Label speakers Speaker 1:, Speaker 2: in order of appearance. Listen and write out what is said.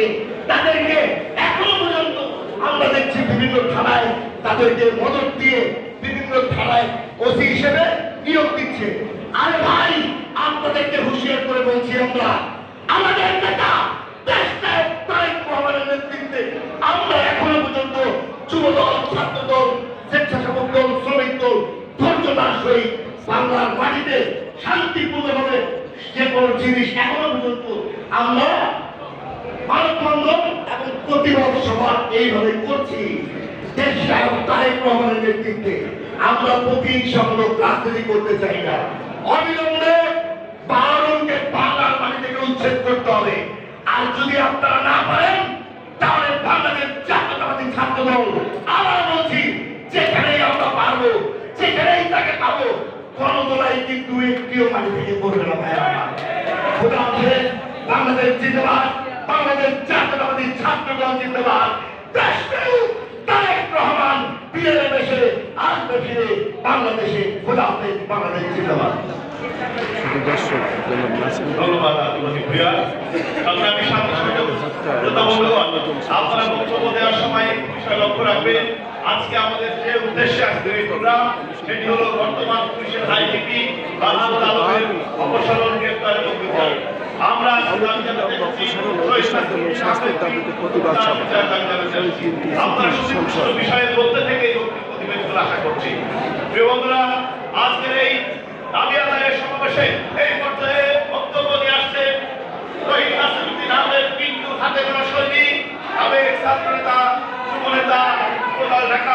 Speaker 1: করেছে তাদেরকে এখনও পর্যন্ত আমরা দেখছি বিভিন্ন থানায় তাদেরকে মদত দিয়ে বিভিন্ন থানায় ওসি হিসেবে নিয়োগ দিচ্ছে। আরে ভাই, আপনাদেরকে হুঁশিয়ার করে বলছি আমরা, আমাদের নেতা আমরা শান্তিপূর্ণভাবে যে কোনো জিনিস এখনও পর্যন্ত আমরা মানববন্ধন এবং প্রতিবাদ সভা এইভাবে করছি। নেতৃত্বে আমরা প্রতিহিংসামূলক রাজনীতি করতে চাই না। অবিলম্বে বারণকে বাংলার মাটি থেকে উচ্ছেদ করতে হবে। আর যদি আপনারা না পারেন, তাহলে বাংলাদেশ জাতীয়তাবাদী ছাত্র দল আবার বলছি, যেখানেই আমরা পারব, যেখানেই তাকে পাবো গণদোলাই কিন্তু একটিও মাটি থেকে করবে না ভাই আমার। বাংলাদেশ জিন্দাবাদ বাংলাদেশ জাতীয়তাবাদী ছাত্র দল জিন্দাবাদ দেশপ্রেম তারেক রহমান বিয়ের দেশে আসবে ফিরে বাংলাদেশে খোদা হাফেজ, বাংলাদেশ জিন্দাবাদ।
Speaker 2: দর্শক
Speaker 3: ধন্যবাদ। আদিবাসী ভূয়া সংগ্রামী সাংবাদিক আপনারা বক্তব্য দেওয়ার সময় বিষয় লক্ষ্য রাখবেন। আজকে আমাদের যে উদ্দেশ্যে আজকে এই প্রোগ্রাম সেটি হলো বর্তমান পুলিশের আইজিপি বাহাদুর আলমের অপসারণ গ্রেপ্তার এবং বিচার। আমরা বিষয়ের মধ্যে থেকে প্রতিবেদন আশা করছি। প্রিয় বন্ধুরা, আজকের এই দাবি আদায়ের সমাবেশে এই পর্যায়ে বক্তব্য নিয়ে আসছে শহীদ নাসিরুদ্দিন আহমেদ পিন্টু হাতে গোনা সৈনিক, সাবেক ছাত্র নেতা যুব নেতা ঢাকা